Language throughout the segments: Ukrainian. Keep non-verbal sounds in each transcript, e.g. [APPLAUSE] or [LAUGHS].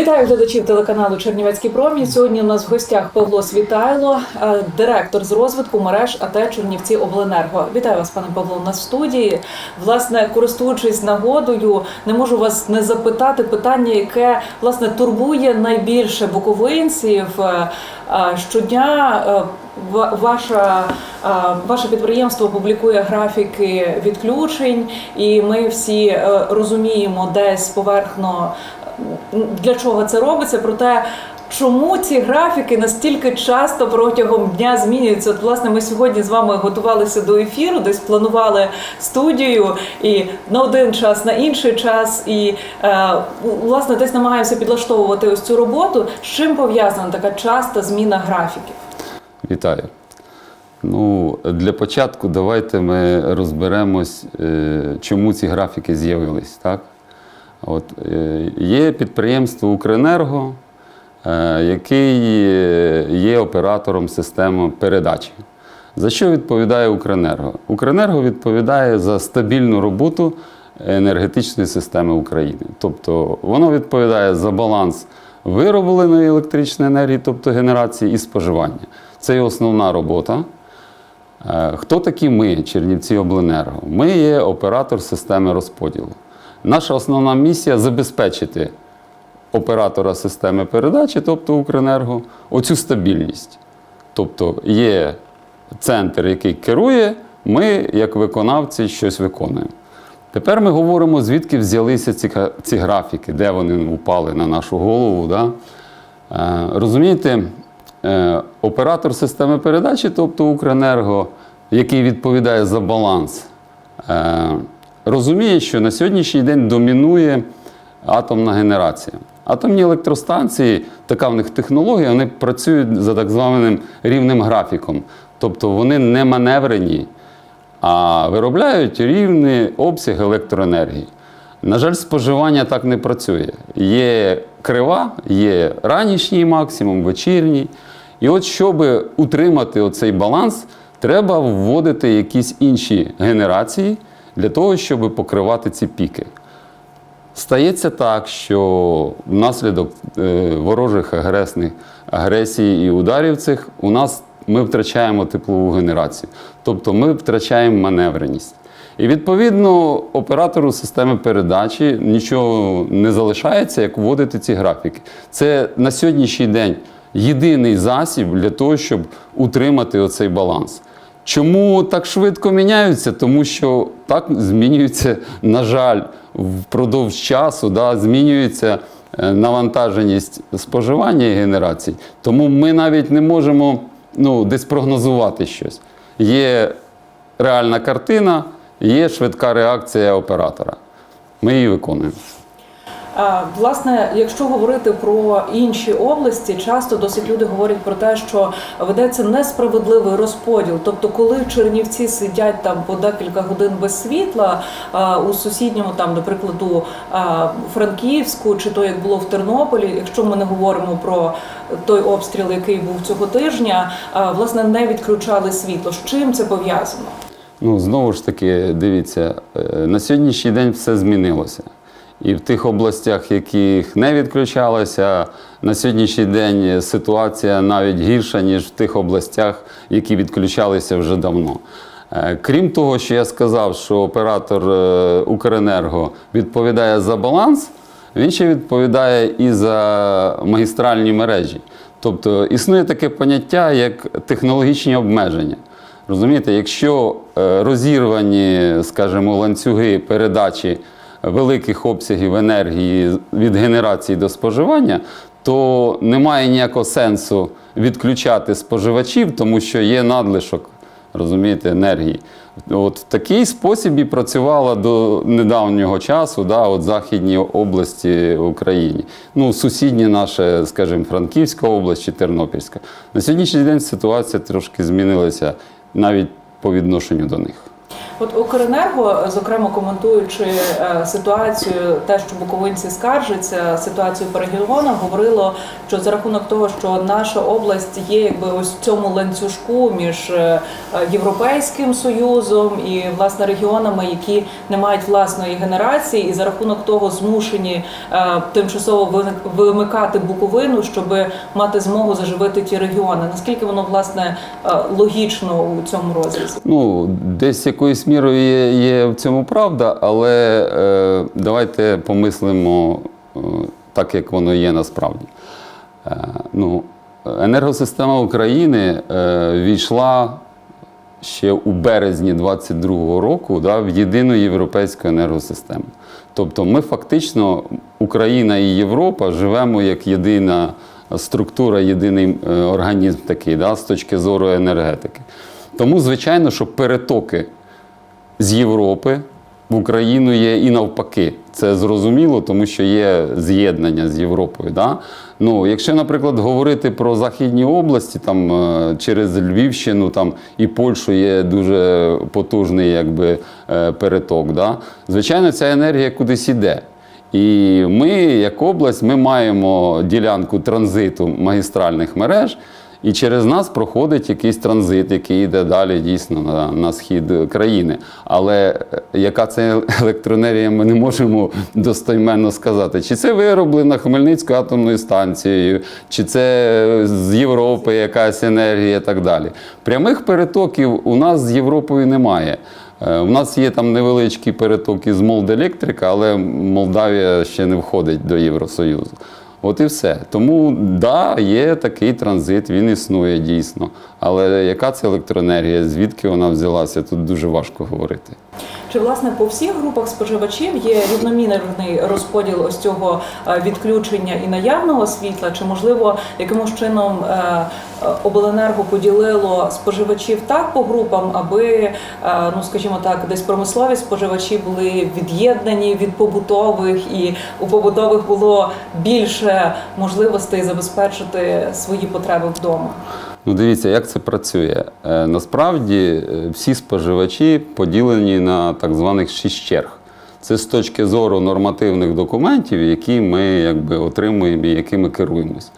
Вітаю глядачів телеканалу Чернівецький промінь. Сьогодні у нас в гостях Павло Світайло, е, директор з розвитку мереж АТ Чернівці Обленерго. Вітаю вас, пане Павло. В студії. Власне, користуючись нагодою, не можу вас не запитати питання, яке власне турбує найбільше буковинців. Е, е, Щодня ваша, ваше підприємство публікує графіки відключень, і ми всі розуміємо десь поверхно для чого це робиться, проте чому ці графіки настільки часто протягом дня змінюються? От, власне, ми сьогодні з вами готувалися до ефіру, десь планували студію і на один час, на інший час, і е, власне десь намагаємося підлаштовувати ось цю роботу. З чим пов'язана така часта зміна графіків? Вітаю. Ну, для початку давайте ми розберемось, е, чому ці графіки з'явились. Так? От, е, є підприємство Укренерго, е, який е, є оператором системи передачі. За що відповідає Укренерго? Укренерго відповідає за стабільну роботу енергетичної системи України. Тобто воно відповідає за баланс виробленої електричної енергії, тобто генерації і споживання. Це є основна робота. Хто такі ми, Чернівці Обленерго? Ми є оператор системи розподілу. Наша основна місія забезпечити оператора системи передачі, тобто Укренерго, оцю стабільність. Тобто є центр, який керує, ми, як виконавці, щось виконуємо. Тепер ми говоримо, звідки взялися ці, ці графіки, де вони упали на нашу голову. Да? Е, розумієте, е, оператор системи передачі, тобто Укренерго, який відповідає за баланс, е, розуміє, що на сьогоднішній день домінує атомна генерація. Атомні електростанції, така в них технологія, вони працюють за так званим рівним графіком. Тобто вони не маневрені, а виробляють рівний обсяг електроенергії. На жаль, споживання так не працює. Є крива, є ранішній максимум, вечірній. І от, щоб утримати оцей баланс, треба вводити якісь інші генерації для того, щоб покривати ці піки. Стається так, що внаслідок е, ворожих агресних агресій і ударів цих у нас ми втрачаємо теплову генерацію, тобто ми втрачаємо маневреність. І відповідно оператору системи передачі нічого не залишається, як вводити ці графіки. Це на сьогоднішній день єдиний засіб для того, щоб утримати оцей баланс. Чому так швидко міняються? Тому що так змінюється, на жаль, впродовж часу, да, змінюється е, навантаженість споживання і генерацій. Тому ми навіть не можемо ну, десь прогнозувати щось. Є реальна картина, є швидка реакція оператора. Ми її виконуємо. Власне, якщо говорити про інші області, часто досить люди говорять про те, що ведеться несправедливий розподіл. Тобто, коли Чернівці сидять там по декілька годин без світла, у сусідньому, там, до прикладу, Франківську, чи то як було в Тернополі, якщо ми не говоримо про той обстріл, який був цього тижня, власне не відключали світло. З чим це пов'язано? Ну, знову ж таки, дивіться, е, на сьогоднішній день все змінилося. І в тих областях, яких не відключалося, на сьогоднішній день ситуація навіть гірша, ніж в тих областях, які відключалися вже давно. Е, Крім того, що я сказав, що оператор е, Укренерго відповідає за баланс, він ще відповідає і за магістральні мережі. Тобто існує таке поняття, як технологічні обмеження. Розумієте, якщо е, розірвані, скажімо, ланцюги передачі великих обсягів енергії від генерації до споживання, то немає ніякого сенсу відключати споживачів, тому що є надлишок розумієте, енергії. От в такий спосіб і працювала до недавнього часу, да, от західні області України. Ну, сусідні наші, скажімо, Франківська область чи Тернопільська. На сьогоднішній день ситуація трошки змінилася навіть по відношенню до них. От Укренерго, зокрема коментуючи е, ситуацію, те, що буковинці скаржаться, ситуацію по регіонах, говорило, що за рахунок того, що наша область є якби ось в цьому ланцюжку між е, європейським союзом і власне регіонами, які не мають власної генерації, і за рахунок того змушені е, тимчасово вимикати Буковину, щоб мати змогу заживити ті регіони. Наскільки воно власне логічно у цьому розрізі? Ну, десь якоюсь мірою є, є в цьому правда, але е, давайте помислимо е, так, як воно є насправді. Е, ну, енергосистема України е, війшла ще у березні 22-го року да, в єдину європейську енергосистему. Тобто ми фактично, Україна і Європа, живемо як єдина структура, єдиний е, організм такий, да, з точки зору енергетики. Тому, звичайно, що перетоки з Європи в Україну є і навпаки. Це зрозуміло, тому що є з'єднання з Європою. Да? Ну, якщо, наприклад, говорити про західні області, там е, через Львівщину там, і Польщу є дуже потужний якби, е, переток. Да? Звичайно, ця енергія кудись іде. І ми, як область, ми маємо ділянку транзиту магістральних мереж. І через нас проходить якийсь транзит, який йде далі дійсно на, на схід країни. Але е, яка це електроенергія, ми не можемо достойменно сказати. Чи це вироблена Хмельницькою атомною станцією, чи це з Європи якась енергія і так далі. Прямих перетоків у нас з Європою немає. Е, У нас є там невеличкі перетоки з Молделектрика, але Молдавія ще не входить до Євросоюзу. От і все. Тому да, є такий транзит, він існує дійсно. Але яка це електроенергія? Звідки вона взялася? Тут дуже важко говорити. Чи власне по всіх групах споживачів є рівномірний розподіл ось цього е, відключення і наявного світла? Чи можливо якимось чином е, е, обленерго поділило споживачів так по групам, аби ну скажімо так, десь промислові споживачі були від'єднані від побутових, і у побутових було більше можливостей забезпечити свої потреби вдома? Ну, дивіться, як це працює. Е, насправді е, всі споживачі поділені на так званих шість черг. Це з точки зору нормативних документів, які ми якби, отримуємо і якими керуємось.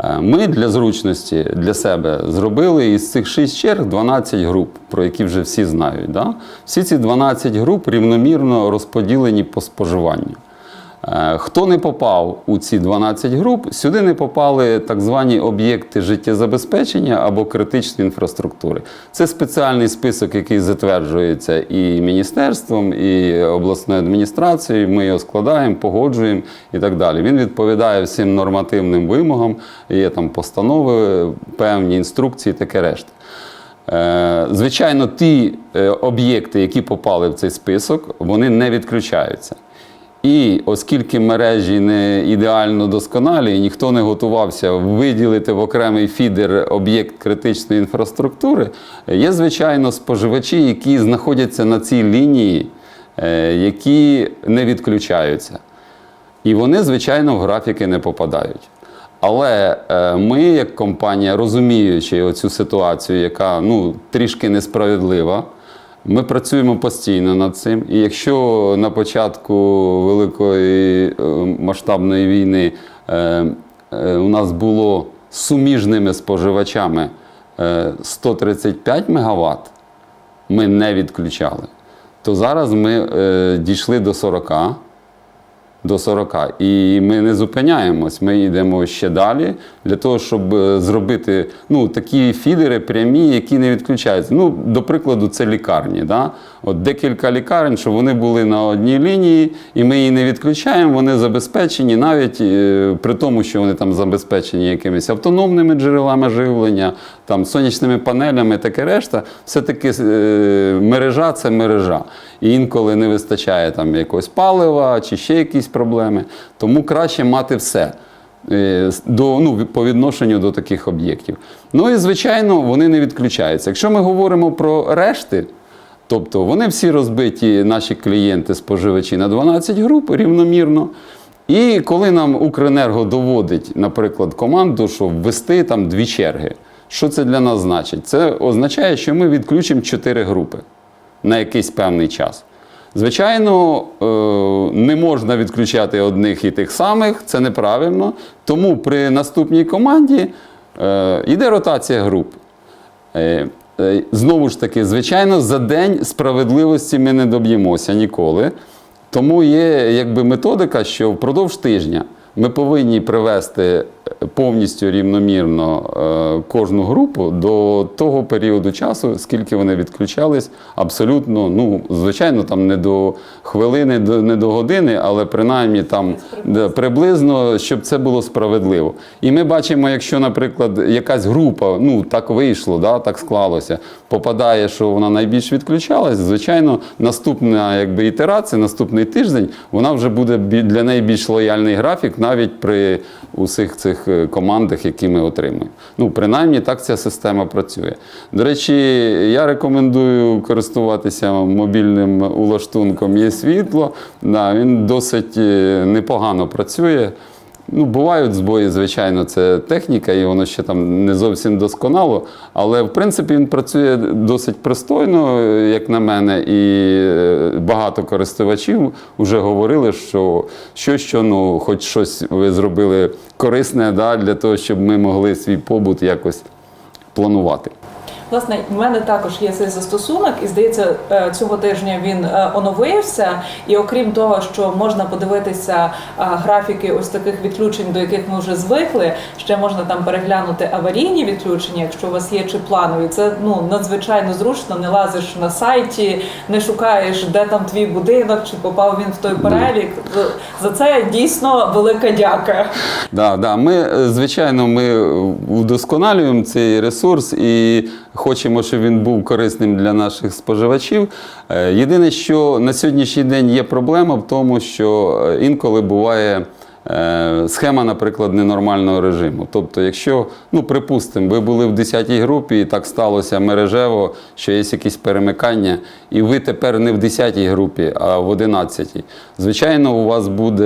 Е, Ми для зручності для себе зробили із цих шість черг 12 груп, про які вже всі знають. Да? Всі ці 12 груп рівномірно розподілені по споживанню. Е, Хто не попав у ці 12 груп, сюди не попали так звані об'єкти життєзабезпечення або критичної інфраструктури. Це спеціальний список, який затверджується і міністерством, і обласною адміністрацією. Ми його складаємо, погоджуємо і так далі. Він відповідає всім нормативним вимогам, є там постанови, певні інструкції, таке решта. Е, Звичайно, ті е, об'єкти, які попали в цей список, вони не відключаються. І оскільки мережі не ідеально досконалі, і ніхто не готувався виділити в окремий фідер об'єкт критичної інфраструктури, є, звичайно, споживачі, які знаходяться на цій лінії, е, які не відключаються. І вони, звичайно, в графіки не попадають. Але е, ми, як компанія, розуміючи оцю ситуацію, яка ну, трішки несправедлива, ми працюємо постійно над цим. І якщо на початку великої е, масштабної війни е, е, у нас було суміжними споживачами е, 135 МВт, ми не відключали, то зараз ми дійшли до 40 до 40. І ми не зупиняємось, ми йдемо ще далі для того, щоб е, зробити ну, такі фідери прямі, які не відключаються. Ну, До прикладу, це лікарні. Да? От Декілька лікарень, щоб вони були на одній лінії, і ми її не відключаємо, вони забезпечені навіть е, при тому, що вони там забезпечені якимись автономними джерелами живлення, там, сонячними панелями, таке решта. Все-таки е, мережа це мережа. І інколи не вистачає там якогось палива чи ще якісь проблеми. Тому краще мати все е, до, ну, по відношенню до таких об'єктів. Ну і звичайно, вони не відключаються. Якщо ми говоримо про решти, тобто вони всі розбиті, наші клієнти, споживачі на 12 груп рівномірно. І коли нам Укренерго доводить, наприклад, команду, що ввести там дві черги, що це для нас значить? Це означає, що ми відключимо чотири групи. на якийсь певний час. Звичайно, е, не можна відключати одних і тих самих, це неправильно. Тому при наступній команді е, йде ротація груп. Е, е, Знову ж таки, звичайно, за день справедливості ми не доб'ємося ніколи. Тому є якби методика, що впродовж тижня ми повинні привести повністю рівномірно е, кожну групу до того періоду часу, скільки вони відключались, абсолютно, ну, звичайно, там не до хвилини, до- не до години, але принаймні там приблизно, щоб це було справедливо. І ми бачимо, якщо, наприклад, якась група, ну так вийшло, да, так склалося, попадає, що вона найбільш відключалась, звичайно, наступна якби, ітерація, наступний тиждень, вона вже буде для неї більш лояльний графік, навіть при усіх цих е, командах, які ми отримуємо. Ну, принаймні, так ця система працює. До речі, я рекомендую користуватися мобільним улаштунком є світло. Да, він досить е, непогано працює. Ну, бувають збої, звичайно, це техніка, і воно ще там не зовсім досконало. Але в принципі він працює досить пристойно, як на мене, і е, багато користувачів вже говорили, що що, що ну, хоч щось ви зробили корисне да, для того, щоб ми могли свій побут якось планувати. Власне, в мене також є цей застосунок, і здається, е, цього тижня він е, оновився. І окрім того, що можна подивитися е, графіки ось таких відключень, до яких ми вже звикли, ще можна там переглянути аварійні відключення, якщо у вас є чи планові. Це ну надзвичайно зручно. Не лазиш на сайті, не шукаєш, де там твій будинок, чи попав він в той перелік. За це дійсно велика дяка. Да, да. Ми, звичайно, ми удосконалюємо цей ресурс і хочемо, щоб він був корисним для наших споживачів. Е, Єдине, що на сьогоднішній день є проблема в тому, що е, інколи буває. Е, Схема, наприклад, ненормального режиму. Тобто, якщо, ну припустимо, ви були в 10-й групі і так сталося мережево, що є якісь перемикання, і ви тепер не в 10-й групі, а в 11-й. Звичайно, у вас буде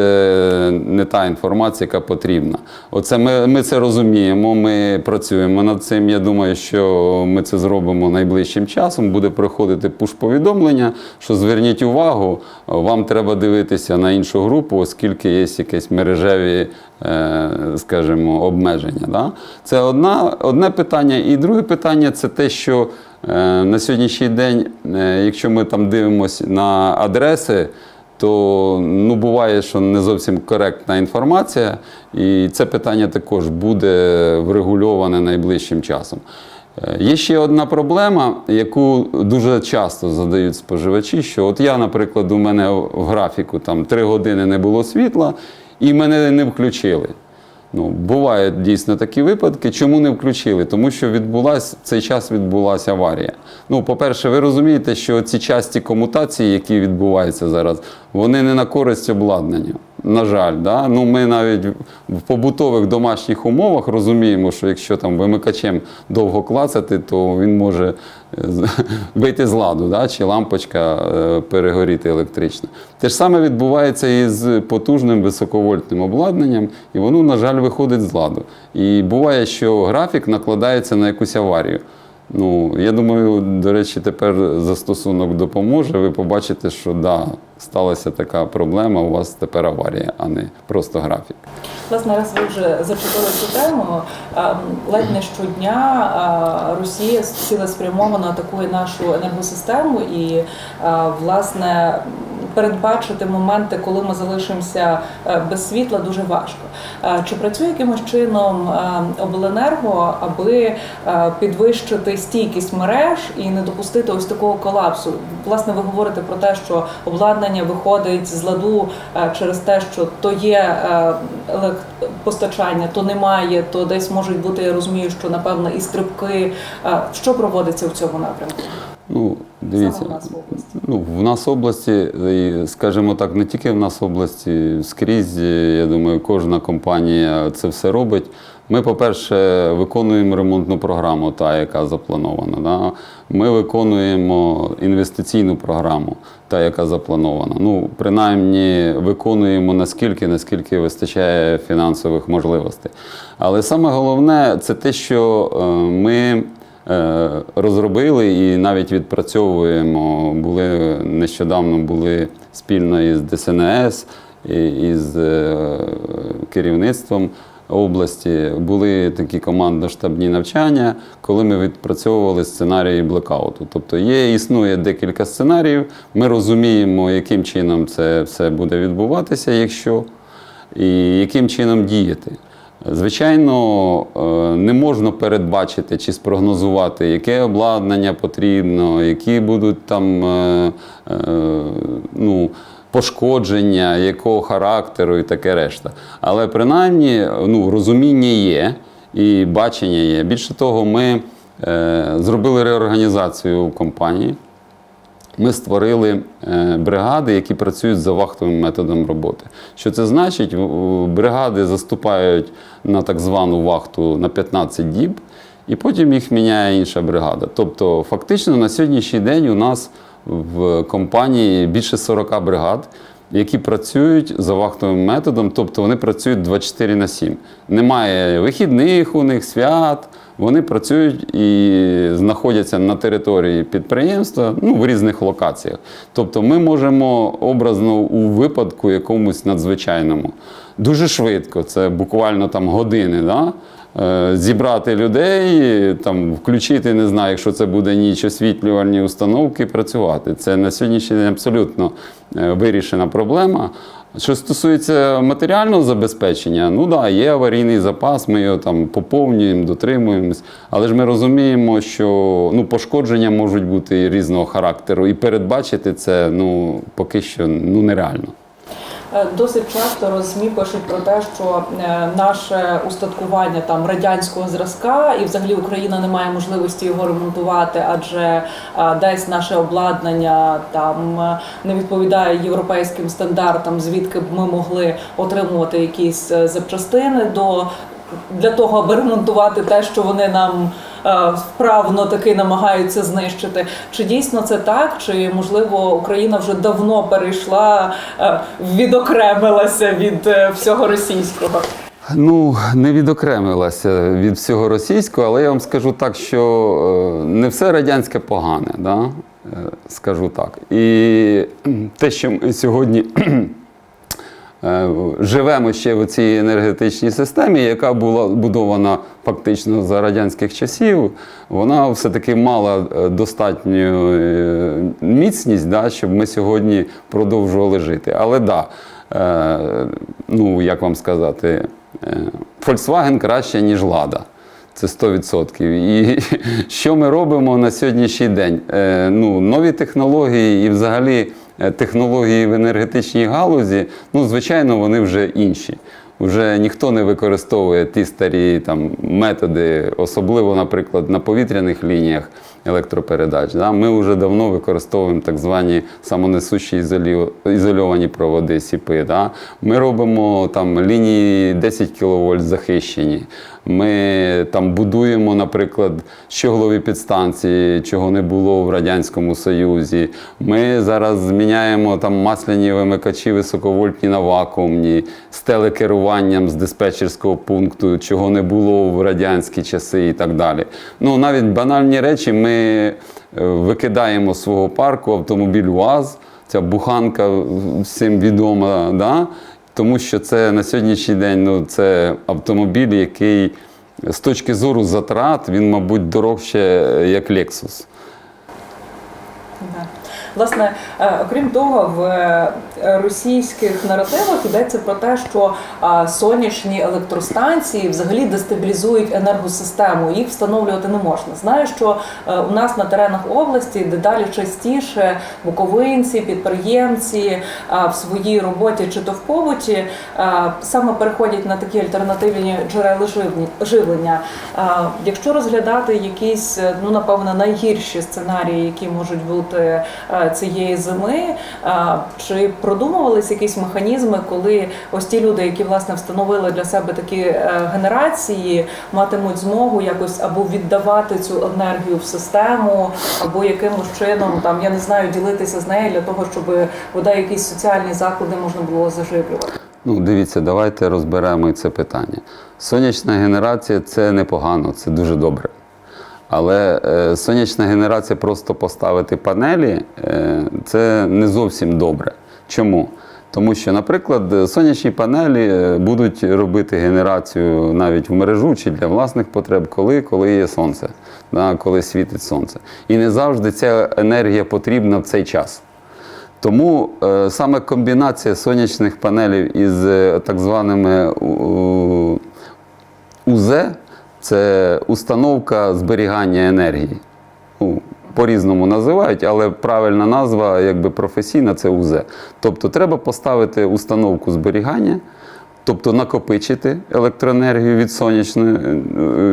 не та інформація, яка потрібна. Оце ми, ми це розуміємо, ми працюємо над цим. Я думаю, що ми це зробимо найближчим часом. Буде приходити пуш-повідомлення, що зверніть увагу, вам треба дивитися на іншу групу, оскільки є якісь мережеві, е, скажімо, обмеження. Да? Це одна, одне питання. І друге питання це те, що е, на сьогоднішній день, е, якщо ми там дивимося на адреси, то ну, буває, що не зовсім коректна інформація, і це питання також буде врегульоване найближчим часом. Є ще одна проблема, яку дуже часто задають споживачі, що от я, наприклад, у мене в графіку там 3 години не було світла, і мене не включили. Ну, бувають дійсно такі випадки. Чому не включили? Тому що відбулась, в цей час відбулася аварія. Ну, по-перше, ви розумієте, що ці часті комутації, які відбуваються зараз, вони не на користь обладнання. На жаль, да? ну, ми навіть в побутових домашніх умовах розуміємо, що якщо там вимикачем довго клацати, то він може е, [LAUGHS] вийти з ладу, да? чи лампочка е, перегоріти електрично. Те ж саме відбувається і з потужним високовольтним обладнанням, і воно, на жаль, виходить з ладу. І буває, що графік накладається на якусь аварію. Ну, я думаю, до речі, тепер застосунок допоможе. Ви побачите, що да, сталася така проблема, у вас тепер аварія, а не просто графік. Власне, раз ви вже зачепили цю тему, ем, ледь не щодня Росія цілеспрямовано атакує нашу енергосистему і, власне, передбачити моменти, коли ми залишимося е, без світла, дуже важко. Чи працює якимось чином е, обленерго, аби е, підвищити стійкість мереж і не допустити ось такого колапсу? Власне, ви говорите про те, що обладнання виходить з ладу е, через те, що то є е, електропостачання, то немає, то десь можуть бути. Я розумію, що напевно і стрибки. Е, Що проводиться в цьому напрямку? Ну, дивіться, Саме в нас в області. ну, в нас області, скажімо так, не тільки в нас в області, скрізь, я думаю, кожна компанія це все робить. Ми, по-перше, виконуємо ремонтну програму, та, яка запланована. Да? Ми виконуємо інвестиційну програму, та, яка запланована. Ну, принаймні, виконуємо наскільки, наскільки вистачає фінансових можливостей. Але саме головне це те, що е, ми е, розробили і навіть відпрацьовуємо. Були нещодавно були спільно із ДСНС, із е, керівництвом області. Були такі командно-штабні навчання, коли ми відпрацьовували сценарії блекауту. Тобто є, існує декілька сценаріїв. Ми розуміємо, яким чином це все буде відбуватися, якщо і яким чином діяти. Звичайно, е, не можна передбачити чи спрогнозувати, яке обладнання потрібно, які будуть там е, е, ну, пошкодження, якого характеру і таке решта. Але принаймні ну, розуміння є і бачення є. Більше того, ми е, зробили реорганізацію компанії. Ми створили е, бригади, які працюють за вахтовим методом роботи. Що це значить? Бригади заступають на так звану вахту на 15 діб, і потім їх міняє інша бригада. Тобто, фактично на сьогоднішній день у нас в компанії більше 40 бригад, які працюють за вахтовим методом, тобто вони працюють 24 на 7. Немає вихідних у них, свят. Вони працюють і знаходяться на території підприємства ну, в різних локаціях. Тобто ми можемо образно у випадку якомусь надзвичайному дуже швидко, це буквально там години, да? Е, зібрати людей, там, включити, не знаю, якщо це буде ніч, освітлювальні установки, працювати. Це на сьогоднішній день абсолютно е, вирішена проблема. Що стосується матеріального забезпечення, ну да, є аварійний запас, ми його там поповнюємо, дотримуємось. Але ж ми розуміємо, що ну, пошкодження можуть бути різного характеру, і передбачити це ну, поки що ну, нереально. Е, Досить часто розмі пишуть про те, що е, наше устаткування там радянського зразка, і взагалі Україна не має можливості його ремонтувати, адже е, десь наше обладнання там не відповідає європейським стандартам, звідки б ми могли отримувати якісь запчастини до для того, аби ремонтувати те, що вони нам вправно таки намагаються знищити. Чи дійсно це так? Чи можливо Україна вже давно перейшла, е, відокремилася від е, всього російського? Ну, не відокремилася від всього російського, але я вам скажу так, що е, не все радянське погане, да? Е, скажу так. І те, що ми сьогодні е, живемо ще в цій енергетичній системі, яка була будована фактично за радянських часів, вона все-таки мала е, достатню е, міцність, да, щоб ми сьогодні продовжували жити. Але да, е, ну як вам сказати, е, Volkswagen краще, ніж Лада. Це 100%. І [LAUGHS] що ми робимо на сьогоднішній день? Е, ну, нові технології і взагалі е, технології в енергетичній галузі, ну, звичайно, вони вже інші. Вже ніхто не використовує ті старі там, методи, особливо, наприклад, на повітряних лініях електропередач. Да? Ми вже давно використовуємо так звані самонесущі ізольовані проводи СІПи. Да? Ми робимо там лінії 10 кВт захищені. Ми там будуємо, наприклад, щоглові підстанції, чого не було в Радянському Союзі. Ми зараз зміняємо там масляні вимикачі високовольтні на вакуумні з телекеруванням з диспетчерського пункту, чого не було в радянські часи і так далі. Ну, навіть банальні речі ми е, викидаємо з свого парку автомобіль УАЗ, ця буханка всім відома. Да? Тому що це на сьогоднішній день ну, це автомобіль, який з точки зору затрат, він, мабуть, дорожче, як Lexus. Да. Власне, е, окрім того, в е, російських наративах йдеться про те, що сонячні електростанції взагалі дестабілізують енергосистему. Їх встановлювати не можна. Знаю, що е, у нас на теренах області дедалі частіше буковинці, підприємці в своїй роботі чи то в побуті саме переходять на такі альтернативні джерела живлення. Якщо розглядати якісь, ну напевно, найгірші сценарії, які можуть бути цієї зими, чи продумувались якісь механізми, коли ось ті люди, які власне встановили для себе такі е, генерації, матимуть змогу якось або віддавати цю енергію в систему, або якимось чином там я не знаю, ділитися з нею для того, щоб бодай якісь соціальні заклади можна було заживлювати. Ну, дивіться, давайте розберемо це питання. Сонячна генерація це непогано, це дуже добре. Але е, сонячна генерація просто поставити панелі е, це не зовсім добре. Чому? Тому що, наприклад, сонячні панелі е, будуть робити генерацію навіть в мережу чи для власних потреб, коли, коли є сонце, коли світить сонце. І не завжди ця енергія потрібна в цей час. Тому саме комбінація сонячних панелів із так званими УЗ це установка зберігання енергії. Ну, по-різному називають, але правильна назва, якби професійна, це УЗ. Тобто треба поставити установку зберігання, тобто накопичити електроенергію від сонячної,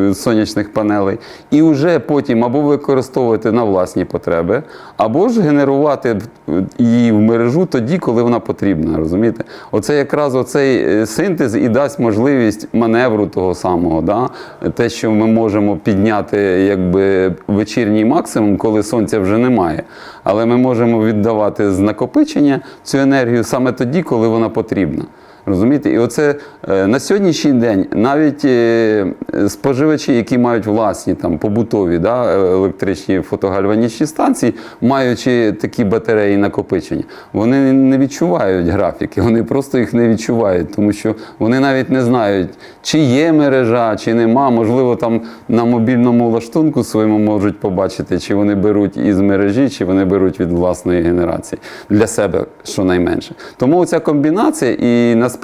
е, сонячних панелей, і вже потім або використовувати на власні потреби, або ж генерувати її в мережу тоді, коли вона потрібна. Розумієте? Оце якраз оцей е, синтез і дасть можливість маневру того самого. Да? Те, що ми можемо підняти якби, вечірній максимум, коли сонця вже немає. Але ми можемо віддавати з накопичення цю енергію саме тоді, коли вона потрібна. Розумієте? І оце е, на сьогоднішній день навіть е, споживачі, які мають власні там побутові да, електричні фотогальванічні станції, маючи такі батареї накопичення, вони не відчувають графіки, вони просто їх не відчувають, тому що вони навіть не знають, чи є мережа, чи нема. Можливо, там на мобільному лаштунку своєму можуть побачити, чи вони беруть із мережі, чи вони беруть від власної генерації для себе щонайменше. Тому ця комбінація, і насправді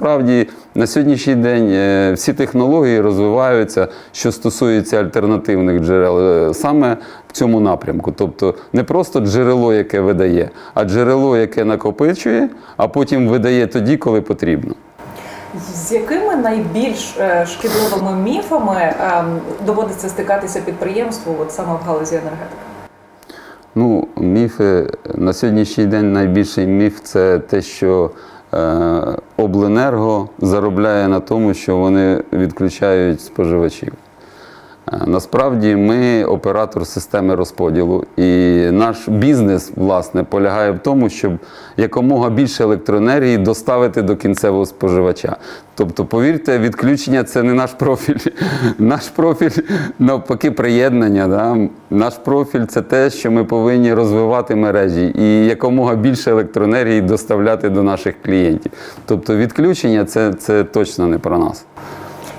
на сьогоднішній день е, всі технології розвиваються, що стосується альтернативних джерел, е, саме в цьому напрямку. Тобто не просто джерело, яке видає, а джерело, яке накопичує, а потім видає тоді, коли потрібно. З якими найбільш е, шкідливими міфами ем, доводиться стикатися підприємству, от саме в галузі енергетики? Ну, міфи на сьогоднішній день найбільший міф це те, що обленерго заробляє на тому, що вони відключають споживачів. Е, Насправді ми оператор системи розподілу, і наш бізнес власне полягає в тому, щоб якомога більше електроенергії доставити до кінцевого споживача. Тобто, повірте, відключення це не наш профіль. [LAUGHS] Наш профіль навпаки приєднання. Да? Наш профіль це те, що ми повинні розвивати мережі і якомога більше електроенергії доставляти до наших клієнтів. Тобто відключення це, це точно не про нас.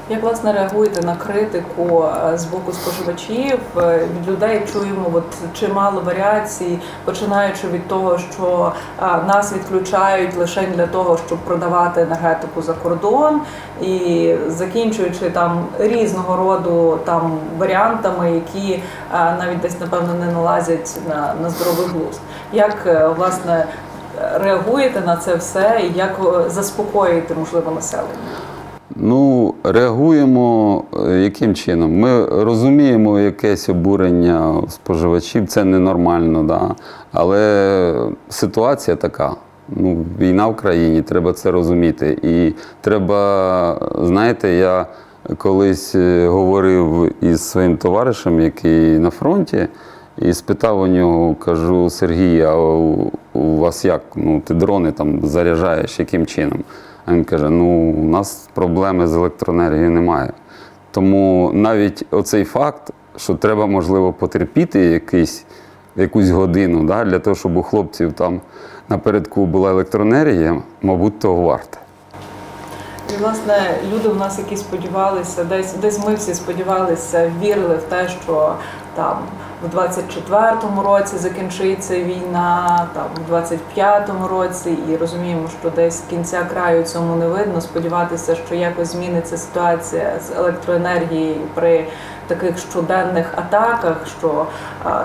Як власне реагуєте на критику е, з боку споживачів? Е, Від людей чуємо от чимало варіацій, починаючи від того, що е, нас відключають лише для того, щоб продавати енергетику за кордон, і закінчуючи там різного роду там варіантами, які навіть десь напевно не налазять на, на здоровий глузд. Як власне реагуєте на це все, і як заспокоїти можливо населення? Ну, реагуємо е, яким чином? Ми розуміємо якесь обурення споживачів, це ненормально, да? але ситуація така. Ну, війна в країні, треба це розуміти. І треба, знаєте, я колись е, говорив із своїм товаришем, який на фронті, і спитав у нього, кажу, Сергій, а у, у вас як? Ну, ти дрони там заряджаєш, яким чином? А він каже: ну, у нас проблеми з електроенергією немає. Тому навіть оцей факт, що треба, можливо, потерпіти якийсь, якусь годину, да, для того, щоб у хлопців там напередку була електроенергія, мабуть, того варте. І, власне, люди в нас, які сподівалися, десь десь ми всі сподівалися, вірили в те, що там в 24-му році закінчиться війна, там в 25-му році, і розуміємо, що десь кінця краю цьому не видно. Сподіватися, що якось зміниться ситуація з електроенергією при таких щоденних атаках, що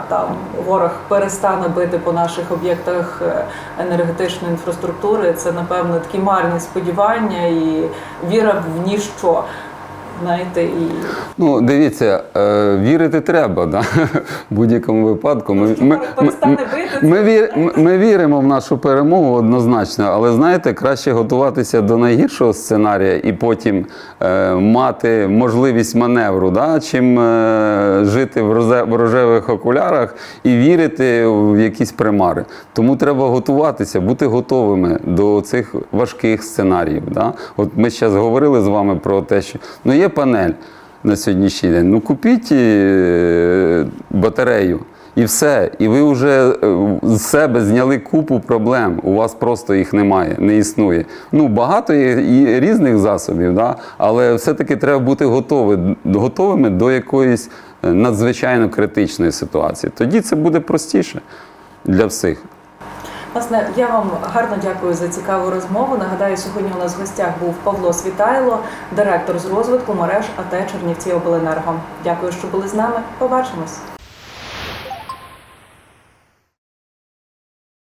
там ворог перестане бити по наших об'єктах е, енергетичної інфраструктури. Це напевно такі марні сподівання і віра в ніщо. Знаєте, і Ну, дивіться, е, вірити треба, да? в будь-якому випадку. Ми, ми, ми, ми, вір, ми, ми віримо в нашу перемогу однозначно, але знаєте, краще готуватися до найгіршого сценарія і потім е, мати можливість маневру, да? чим е, жити в, розе, в рожевих окулярах і вірити в якісь примари. Тому треба готуватися, бути готовими до цих важких сценаріїв. Да? От ми зараз говорили з вами про те, що ну, є панель на сьогоднішній день. Ну купіть е, батарею. І все. І ви вже е, з себе зняли купу проблем. У вас просто їх немає, не існує. Ну, багато є і різних засобів, да? але все-таки треба бути готові, готовими до якоїсь е, надзвичайно критичної ситуації. Тоді це буде простіше для всіх. Власне, я вам гарно дякую за цікаву розмову. Нагадаю, сьогодні у нас в гостях був Павло Світайло, директор з розвитку мереж АТ Чернівці Обленерго. Дякую, що були з нами. Побачимось.